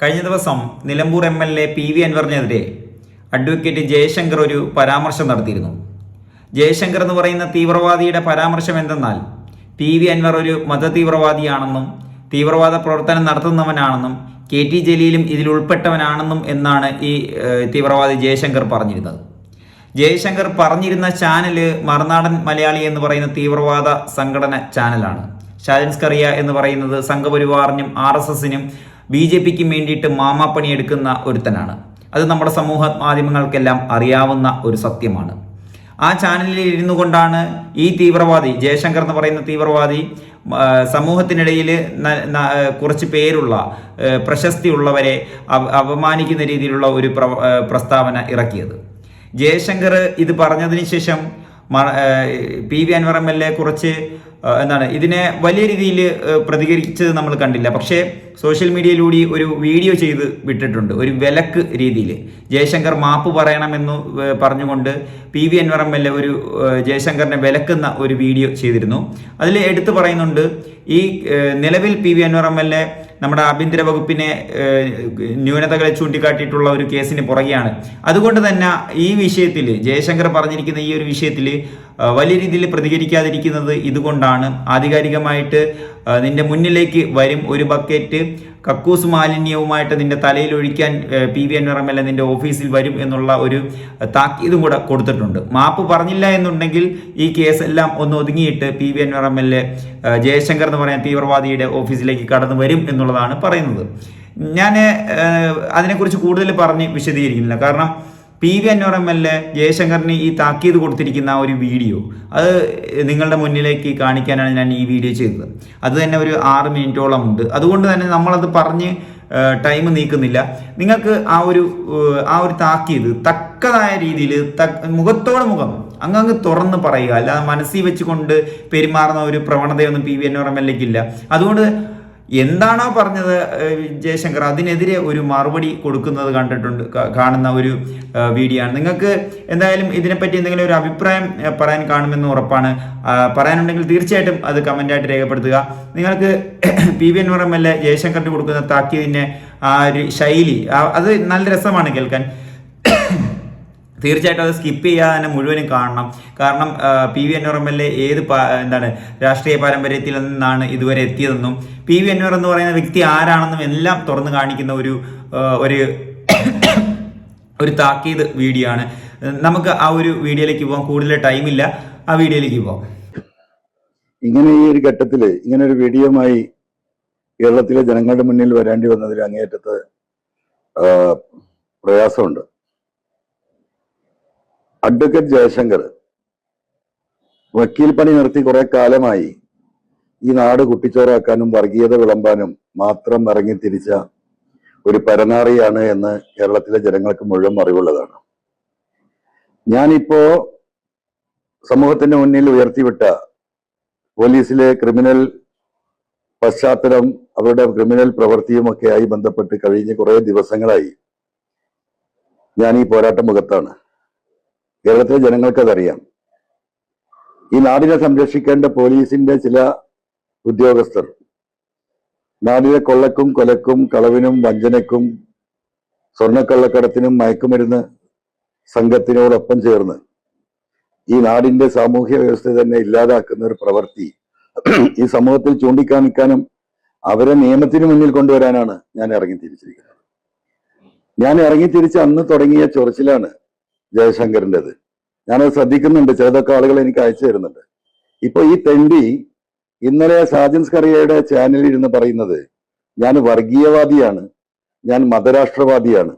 കഴിഞ്ഞ ദിവസം Nilambur M L A P V അൻവറിനെതിരെ advocate Jayashankar ഒരു പരാമർശം നടത്തിയിരുന്നു. ജയശങ്കർ എന്ന് പറയുന്ന തീവ്രവാദിയുടെ പരാമർശം എന്തെന്നാൽ പി വി അൻവർ ഒരു മതതീവ്രവാദിയാണെന്നും തീവ്രവാദ പ്രവർത്തനം നടത്തുന്നവനാണെന്നും കെ ടി ജലീലും ഇതിൽ ഉൾപ്പെട്ടവനാണെന്നും എന്നാണ് ഈ തീവ്രവാദി ജയശങ്കർ പറഞ്ഞിരുന്നത്. ജയശങ്കർ പറഞ്ഞിരുന്ന ചാനൽ മറുനാടൻ മലയാളി എന്ന് പറയുന്ന തീവ്രവാദ സംഘടന ചാനലാണ്. ഷാജൻസ് കറിയ എന്ന് പറയുന്നത് സംഘപരിവാറിനും ആർ എസ് എസിനും ബി ജെ പിക്ക് വേണ്ടിയിട്ട് മാമാപ്പണി എടുക്കുന്ന ഒരുത്തനാണ്. അത് നമ്മുടെ സമൂഹ മാധ്യമങ്ങൾക്കെല്ലാം അറിയാവുന്ന ഒരു സത്യമാണ്. ആ ചാനലിൽ ഇരുന്നു കൊണ്ടാണ് ഈ തീവ്രവാദി ജയശങ്കർ എന്ന് പറയുന്ന തീവ്രവാദി സമൂഹത്തിനിടയിൽ കുറച്ച് പേരുള്ള പ്രശസ്തി പ്രശസ്തിയുള്ളവരെ അപമാനിക്കുന്ന രീതിയിലുള്ള ഒരു പ്രസ്താവന ഇറക്കിയത്. ജയശങ്കർ ഇത് പറഞ്ഞതിന് ശേഷം P V Anvar M L A കുറച്ച് എന്താണ് ഇതിനെ വലിയ രീതിയിൽ പ്രതികരിച്ചത് നമ്മൾ കണ്ടില്ല. പക്ഷേ സോഷ്യൽ മീഡിയയിലൂടെ ഒരു വീഡിയോ ചെയ്ത് വിട്ടിട്ടുണ്ട്. ഒരു വിലക്ക് രീതിയിൽ. ജയശങ്കർ മാപ്പ് പറയണമെന്ന് പറഞ്ഞുകൊണ്ട് P V Anvar M L A ഒരു ജയശങ്കറിനെ വിലക്കുന്ന ഒരു വീഡിയോ ചെയ്തിരുന്നു. അതിൽ എടുത്തു പറയുന്നുണ്ട് ഈ നിലവിൽ P V Anvar M L A നമ്മുടെ ആഭ്യന്തര വകുപ്പിനെ ന്യൂനതകളെ ചൂണ്ടിക്കാട്ടിയിട്ടുള്ള ഒരു കേസിന് പുറകെയാണ്. അതുകൊണ്ട് തന്നെ ഈ വിഷയത്തിൽ ജയശങ്കർ പറഞ്ഞിരിക്കുന്ന ഈ ഒരു വിഷയത്തിൽ വലിയ രീതിയിൽ പ്രതികരിക്കാതിരിക്കുന്നത് ഇതുകൊണ്ടാണ്. ആധികാരികമായിട്ട് നിന്റെ മുന്നിലേക്ക് വരും ഒരു ബക്കറ്റ് കക്കൂസ് മാലിന്യവുമായിട്ട് നിന്റെ തലയിൽ ഒഴിക്കാൻ പി വി എ നിന്റെ ഓഫീസിൽ വരും എന്നുള്ള ഒരു താക്കീതും കൂടെ കൊടുത്തിട്ടുണ്ട്. മാപ്പ് പറഞ്ഞില്ല എന്നുണ്ടെങ്കിൽ ഈ കേസെല്ലാം ഒന്ന് ഒതുങ്ങിയിട്ട് പി വി എ ജയശങ്കർ എന്ന് പറയുന്ന തീവ്രവാദിയുടെ ഓഫീസിലേക്ക് കടന്നു വരും എന്നുള്ളതാണ് പറയുന്നത്. ഞാൻ അതിനെക്കുറിച്ച് കൂടുതൽ പറഞ്ഞ് വിശദീകരിക്കുന്നില്ല. കാരണം P V Anvar M L A ജയശങ്കറിന് ഈ താക്കീത് കൊടുത്തിരിക്കുന്ന ഒരു വീഡിയോ അത് നിങ്ങളുടെ മുന്നിലേക്ക് കാണിക്കാനാണ് ഞാൻ ഈ വീഡിയോ ചെയ്തത്. അത് തന്നെ ഒരു ആറ് മിനിറ്റോളം ഉണ്ട്. അതുകൊണ്ട് തന്നെ നമ്മളത് പറഞ്ഞ് ടൈം നീക്കുന്നില്ല. നിങ്ങൾക്ക് ആ ഒരു ആ ഒരു താക്കീത് തക്കതായ രീതിയിൽ മുഖത്തോട് മുഖം അങ്ങങ്ങ് തുറന്ന് പറയുക. അല്ലാതെ മനസ്സിൽ വെച്ചുകൊണ്ട് പെരുമാറുന്ന ഒരു പ്രവണതയൊന്നും P V Anvar M L എക്കില്ല അതുകൊണ്ട് എന്താണോ പറഞ്ഞത് ജയശങ്കർ അതിനെതിരെ ഒരു മറുപടി കൊടുക്കുന്നത് കണ്ടിട്ടുണ്ട് കാണുന്ന ഒരു വീഡിയോ ആണ്. നിങ്ങൾക്ക് എന്തായാലും ഇതിനെപ്പറ്റി എന്തെങ്കിലും ഒരു അഭിപ്രായം പറയാൻ കാണുമെന്ന് ഉറപ്പാണ്. പറയാനുണ്ടെങ്കിൽ തീർച്ചയായിട്ടും അത് കമന്റായിട്ട് രേഖപ്പെടുത്തുക. നിങ്ങൾക്ക് P V Anvar M L A ജയശങ്കറിന് കൊടുക്കുന്ന താക്കീതിന്റെ ആ ഒരു ശൈലി അത് നല്ല രസമാണ് കേൾക്കാൻ. തീർച്ചയായിട്ടും അത് സ്കിപ്പ് ചെയ്യാതെ മുഴുവനും കാണണം. കാരണം P V Anvar M L A ഏത് എന്താണ് രാഷ്ട്രീയ പാരമ്പര്യത്തിൽ നിന്നാണ് ഇതുവരെ എത്തിയതെന്നും പി വി അൻവർ എന്ന് പറയുന്ന വ്യക്തി ആരാണെന്നും എല്ലാം തുറന്നു കാണിക്കുന്ന ഒരു ഒരു ഒരു താക്കീത് വീഡിയോ ആണ്. നമുക്ക് ആ ഒരു വീഡിയോയിലേക്ക് പോകാം കൂടുതൽ ടൈമില്ല ആ വീഡിയോയിലേക്ക് പോകാം. ഇങ്ങനെ ഈ ഒരു ഘട്ടത്തിൽ ഇങ്ങനെ ഒരു വീഡിയോമായി കേരളത്തിലെ ജനങ്ങളുടെ മുന്നിൽ വരേണ്ടി വന്നതിൽ അങ്ങേയറ്റത്ത് ആ, പ്രയാസമുണ്ട്. അഡ്വക്കേറ്റ് ജയശങ്കർ വക്കീൽ പണി നിർത്തി കുറെ കാലമായി ഈ നാട് കുട്ടിച്ചോറാക്കാനും വർഗീയത വിളമ്പാനും മാത്രം ഇറങ്ങി തിരിച്ച ഒരു പരനാറിയാണ് എന്ന് കേരളത്തിലെ ജനങ്ങൾക്ക് മുഴുവൻ അറിവുള്ളതാണ്. ഞാനിപ്പോ സമൂഹത്തിന്റെ മുന്നിൽ ഉയർത്തിവിട്ട പോലീസിലെ ക്രിമിനൽ പശ്ചാത്തലം അവരുടെ ക്രിമിനൽ പ്രവൃത്തിയുമൊക്കെയായി ബന്ധപ്പെട്ട് കഴിഞ്ഞ കുറേ ദിവസങ്ങളായി ഞാൻ ഈ പോരാട്ട മുഖത്താണ്. കേരളത്തിലെ ജനങ്ങൾക്ക് അതറിയാം. ഈ നാടിനെ സംരക്ഷിക്കേണ്ട പോലീസിന്റെ ചില ഉദ്യോഗസ്ഥർ നാടിനെ കൊള്ളക്കും കൊലക്കും കളവിനും വഞ്ചനക്കും സ്വർണക്കള്ളക്കടത്തിനും മയക്കുമരുന്ന് സംഘത്തിനോടൊപ്പം ചേർന്ന് ഈ നാടിന്റെ സാമൂഹ്യ വ്യവസ്ഥ തന്നെ ഇല്ലാതാക്കുന്ന ഒരു പ്രവൃത്തി ഈ സമൂഹത്തിൽ ചൂണ്ടിക്കാണിക്കാനും അവരെ നിയമത്തിന് മുന്നിൽ കൊണ്ടുവരാനാണ് ഞാൻ ഇറങ്ങി തിരിച്ചിരിക്കുന്നത് ഞാൻ ഇറങ്ങി തിരിച്ച് അന്ന് തുടങ്ങിയ ചൊറിച്ചിലാണ് ജയശങ്കറിന്റെത്. ഞാനത് ശ്രദ്ധിക്കുന്നുണ്ട്. ചിലതൊക്കെ ആളുകൾ എനിക്ക് അയച്ചു തരുന്നുണ്ട്. ഇപ്പൊ ഈ തെണ്ടി ഇന്നലെ സാജൻസ് കറിയയുടെ ചാനലിൽ ഇരുന്ന് പറയുന്നത് ഞാൻ വർഗീയവാദിയാണ്. ഞാൻ മതരാഷ്ട്രവാദിയാണ്.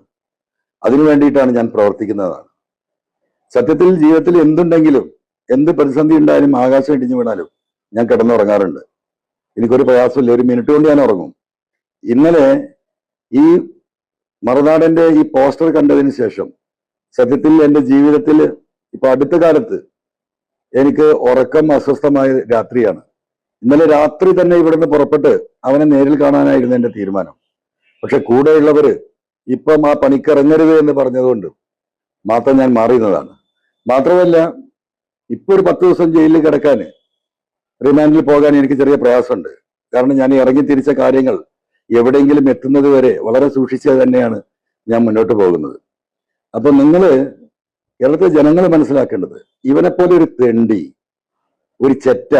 അതിനു വേണ്ടിയിട്ടാണ് ഞാൻ പ്രവർത്തിക്കുന്നതാണ്. സത്യത്തിൽ ജീവിതത്തിൽ എന്തുണ്ടെങ്കിലും എന്ത് പ്രതിസന്ധി ഉണ്ടായാലും ആകാശം ഇടിഞ്ഞു വീണാലും ഞാൻ കിടന്നുറങ്ങാറുണ്ട്. എനിക്കൊരു പ്രയാസമില്ല. ഒരു മിനിറ്റ് കൊണ്ട് ഞാൻ ഉറങ്ങും. ഇന്നലെ ഈ മറുനാടന്റെ ഈ പോസ്റ്റർ കണ്ടതിന് ശേഷം സത്യത്തിൽ എന്റെ ജീവിതത്തിൽ ഇപ്പൊ അടുത്ത കാലത്ത് എനിക്ക് ഉറക്കം അസ്വസ്ഥമായ രാത്രിയാണ്. ഇന്നലെ രാത്രി തന്നെ ഇവിടുന്ന് പുറപ്പെട്ട് അവനെ നേരിൽ കാണാനായിരുന്നു എന്റെ തീരുമാനം. പക്ഷെ കൂടെയുള്ളവര് ഇപ്പം ആ പണിക്കിറങ്ങരുത് എന്ന് പറഞ്ഞതുകൊണ്ട് മാത്രം ഞാൻ മാറിയുന്നതാണ്. മാത്രമല്ല ഇപ്പൊ ഒരു പത്ത് ദിവസം ജയിലിൽ കിടക്കാൻ റിമാൻഡിൽ പോകാൻ എനിക്ക് ചെറിയ പ്രയാസമുണ്ട്. കാരണം ഞാൻ ഇറങ്ങി തിരിച്ച കാര്യങ്ങൾ എവിടെയെങ്കിലും എത്തുന്നത് വരെ വളരെ സൂക്ഷിച്ച് തന്നെയാണ് ഞാൻ മുന്നോട്ട് പോകുന്നത്. അപ്പൊ നിങ്ങൾ കേരളത്തിലെ ജനങ്ങൾ മനസ്സിലാക്കേണ്ടത് ഇവനെപ്പോലെ ഒരു തെണ്ടി ഒരു ചെറ്റ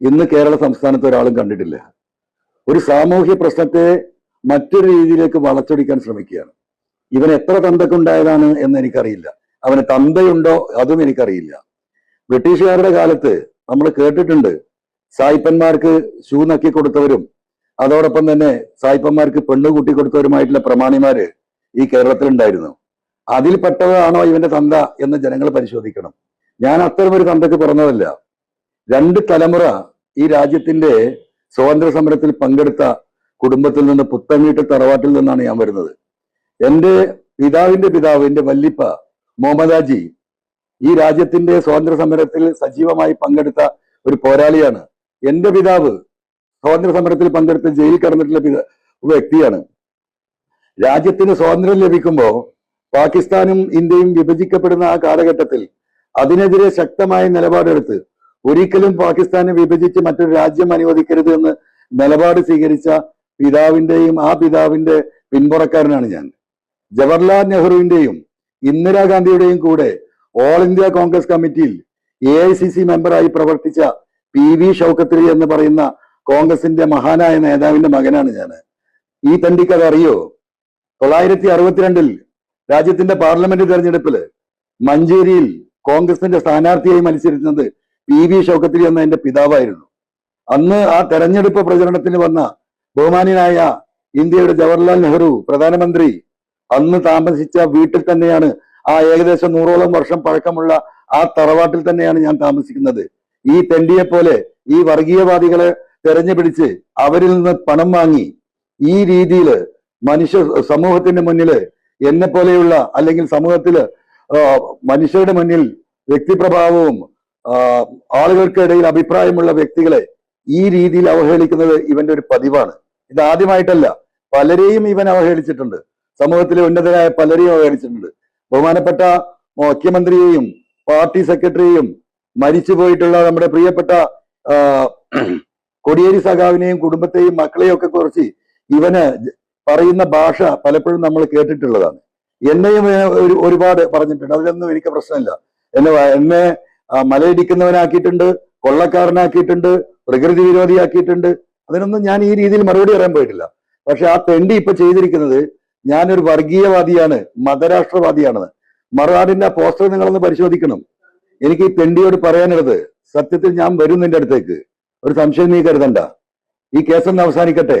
ഇന്ന് കേരള സംസ്ഥാനത്ത് ഒരാളും കണ്ടിട്ടില്ല. ഒരു സാമൂഹ്യ പ്രശ്നത്തെ മറ്റൊരു രീതിയിലേക്ക് വളച്ചൊടിക്കാൻ ശ്രമിക്കുകയാണ്. ഇവൻ എത്ര തന്തക്കുണ്ടായതാണ് എന്ന് എനിക്കറിയില്ല. അവന് തന്തയുണ്ടോ അതും എനിക്കറിയില്ല. ബ്രിട്ടീഷുകാരുടെ കാലത്ത് നമ്മൾ കേട്ടിട്ടുണ്ട് സായിപ്പന്മാർക്ക് ഷൂ നക്കി കൊടുത്തവരും അതോടൊപ്പം തന്നെ സായിപ്പന്മാർക്ക് പെണ്ണ് കൂട്ടി കൊടുത്തവരുമായിട്ടുള്ള പ്രമാണിമാര് ഈ കേരളത്തിലുണ്ടായിരുന്നു. അതിൽപ്പെട്ടതാണോ ഇവന്റെ തന്ത എന്ന് ജനങ്ങൾ പരിശോധിക്കണം. ഞാൻ അത്തരം ഒരു തന്തക്ക് പറഞ്ഞതല്ല രണ്ട് തലമുറ ഈ രാജ്യത്തിന്റെ സ്വാതന്ത്ര്യ സമരത്തിൽ പങ്കെടുത്ത കുടുംബത്തിൽ നിന്ന് പുത്തൻവീട്ട് തറവാട്ടിൽ നിന്നാണ് ഞാൻ വരുന്നത്. എന്റെ പിതാവിന്റെ പിതാവ് എന്റെ വല്ലിപ്പ മുഹമ്മദാജി ഈ രാജ്യത്തിന്റെ സ്വാതന്ത്ര്യ സമരത്തിൽ സജീവമായി പങ്കെടുത്ത ഒരു പോരാളിയാണ്. എന്റെ പിതാവ് സ്വാതന്ത്ര്യ സമരത്തിൽ പങ്കെടുത്ത് ജയിലിൽ കടന്നിട്ടുള്ള വ്യക്തിയാണ്. രാജ്യത്തിന് സ്വാതന്ത്ര്യം ലഭിക്കുമ്പോൾ പാകിസ്ഥാനും ഇന്ത്യയും വിഭജിക്കപ്പെടുന്ന ആ കാലഘട്ടത്തിൽ അതിനെതിരെ ശക്തമായ നിലപാടെടുത്ത് ഒരിക്കലും പാകിസ്ഥാനെ വിഭജിച്ച് മറ്റൊരു രാജ്യം അനുവദിക്കരുത് എന്ന് നിലപാട് സ്വീകരിച്ച പിതാവിന്റെയും ആ പിതാവിന്റെ പിൻപുറക്കാരനാണ് ഞാൻ. ജവഹർലാൽ നെഹ്റുവിന്റെയും ഇന്ദിരാഗാന്ധിയുടെയും കൂടെ ഓൾ ഇന്ത്യ കോൺഗ്രസ് കമ്മിറ്റിയിൽ എ ഐ സി സി മെമ്പറായി പ്രവർത്തിച്ച പി വി ഷൗക്കത്ത് എന്ന് പറയുന്ന കോൺഗ്രസിന്റെ മഹാനായ നേതാവിന്റെ മകനാണ് ഞാൻ. ഈ തണ്ടിക്കത് അറിയോ? തൊള്ളായിരത്തി അറുപത്തിരണ്ടിൽ രാജ്യത്തിന്റെ പാർലമെന്റ് തെരഞ്ഞെടുപ്പിൽ മഞ്ചേരിയിൽ കോൺഗ്രസിന്റെ സ്ഥാനാർത്ഥിയായി മത്സരിക്കുന്നത് പി വി ഷൗക്കത്ത് എന്ന എന്റെ പിതാവായിരുന്നു. അന്ന് ആ തെരഞ്ഞെടുപ്പ് പ്രചരണത്തിന് വന്ന ബഹുമാനായ ഇന്ത്യയുടെ ജവഹർലാൽ നെഹ്റു പ്രധാനമന്ത്രി അന്ന് താമസിച്ച വീട്ടിൽ തന്നെയാണ് ആ ഏകദേശം നൂറോളം വർഷം പഴക്കമുള്ള ആ തറവാട്ടിൽ തന്നെയാണ് ഞാൻ താമസിക്കുന്നത്. ഈ തെണ്ടിയെ പോലെ ഈ വർഗീയവാദികളെ തെരഞ്ഞുപിടിച്ച് അവരിൽ നിന്ന് പണം വാങ്ങി ഈ രീതിയിൽ മനുഷ്യ സമൂഹത്തിന്റെ മുന്നിൽ എന്നെ പോലെയുള്ള അല്ലെങ്കിൽ സമൂഹത്തിൽ മനുഷ്യരുടെ മുന്നിൽ വ്യക്തിപ്രഭാവവും ആളുകൾക്കിടയിൽ അഭിപ്രായമുള്ള വ്യക്തികളെ ഈ രീതിയിൽ അവഹേളിക്കുന്നത് ഇവന്റെ ഒരു പതിവാണ്. ഇത് ആദ്യമായിട്ടല്ല. പലരെയും ഇവൻ അവഹേളിച്ചിട്ടുണ്ട്. സമൂഹത്തിലെ ഉന്നതരായ പലരെയും അവഹേളിച്ചിട്ടുണ്ട്. ബഹുമാനപ്പെട്ട മുഖ്യമന്ത്രിയെയും പാർട്ടി സെക്രട്ടറിയെയും മരിച്ചു പോയിട്ടുള്ള നമ്മുടെ പ്രിയപ്പെട്ട കൊടിയേരി സഖാവിനെയും കുടുംബത്തെയും മക്കളെയും ഒക്കെ കുറിച്ച് ഇവന് പറയുന്ന ഭാഷ പലപ്പോഴും നമ്മൾ കേട്ടിട്ടുള്ളതാണ്. എന്നെയും ഒരു ഒരുപാട് പറഞ്ഞിട്ടുണ്ട്. അതിലൊന്നും എനിക്ക് പ്രശ്നമില്ല. എന്നെ എന്നെ മലയിടിക്കുന്നവനാക്കിയിട്ടുണ്ട് കൊള്ളക്കാരനാക്കിയിട്ടുണ്ട് പ്രകൃതി വിരോധിയാക്കിയിട്ടുണ്ട്. അതിനൊന്നും ഞാൻ ഈ രീതിയിൽ മറുപടി പറയാൻ പോയിട്ടില്ല. പക്ഷെ ആ തെണ്ടി ഇപ്പൊ ചെയ്തിരിക്കുന്നത് ഞാനൊരു വർഗീയവാദിയാണ് മതരാഷ്ട്രവാദിയാണെന്ന്. മറുനാടിന്റെ ആ പോസ്റ്റർ നിങ്ങളൊന്ന് പരിശോധിക്കണം. എനിക്ക് ഈ തെണ്ടിയോട് പറയാനുള്ളത് സത്യത്തിൽ ഞാൻ വരും നിന്റെ അടുത്തേക്ക്. ഒരു സംശയം നീ കരുതണ്ട. ഈ കേസൊന്ന് അവസാനിക്കട്ടെ.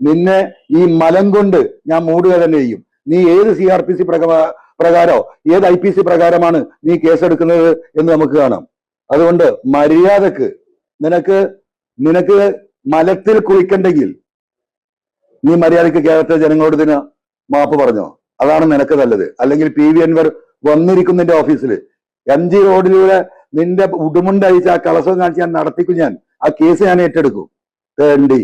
നിന്നെ ഈ മലം കൊണ്ട് ഞാൻ മൂടുക തന്നെ ചെയ്യും. നീ ഏത് സി ആർ പി സി പ്രകാരോ ഏത് ഐ പി സി പ്രകാരമാണ് നീ കേസെടുക്കുന്നത് എന്ന് നമുക്ക് കാണാം. അതുകൊണ്ട് മര്യാദയ്ക്ക് നിനക്ക് നിനക്ക് മലത്തിൽ കുളിക്കണ്ടെങ്കിൽ നീ മര്യാദയ്ക്ക് കേരളത്തിലെ ജനങ്ങളോട് ഇതിന് മാപ്പ് പറഞ്ഞോ. അതാണ് നിനക്ക് നല്ലത്. അല്ലെങ്കിൽ പി വി അൻവർ വന്നിരിക്കുന്നതിന്റെ ഓഫീസിൽ എം ജി റോഡിലൂടെ നിന്റെ ഉടുമുണ്ടഴിച്ച് ആ കളസം കാണിച്ച് ഞാൻ നടത്തിക്കും ഞാൻ. ആ കേസ് ഞാൻ ഏറ്റെടുക്കും. തേണ്ടി.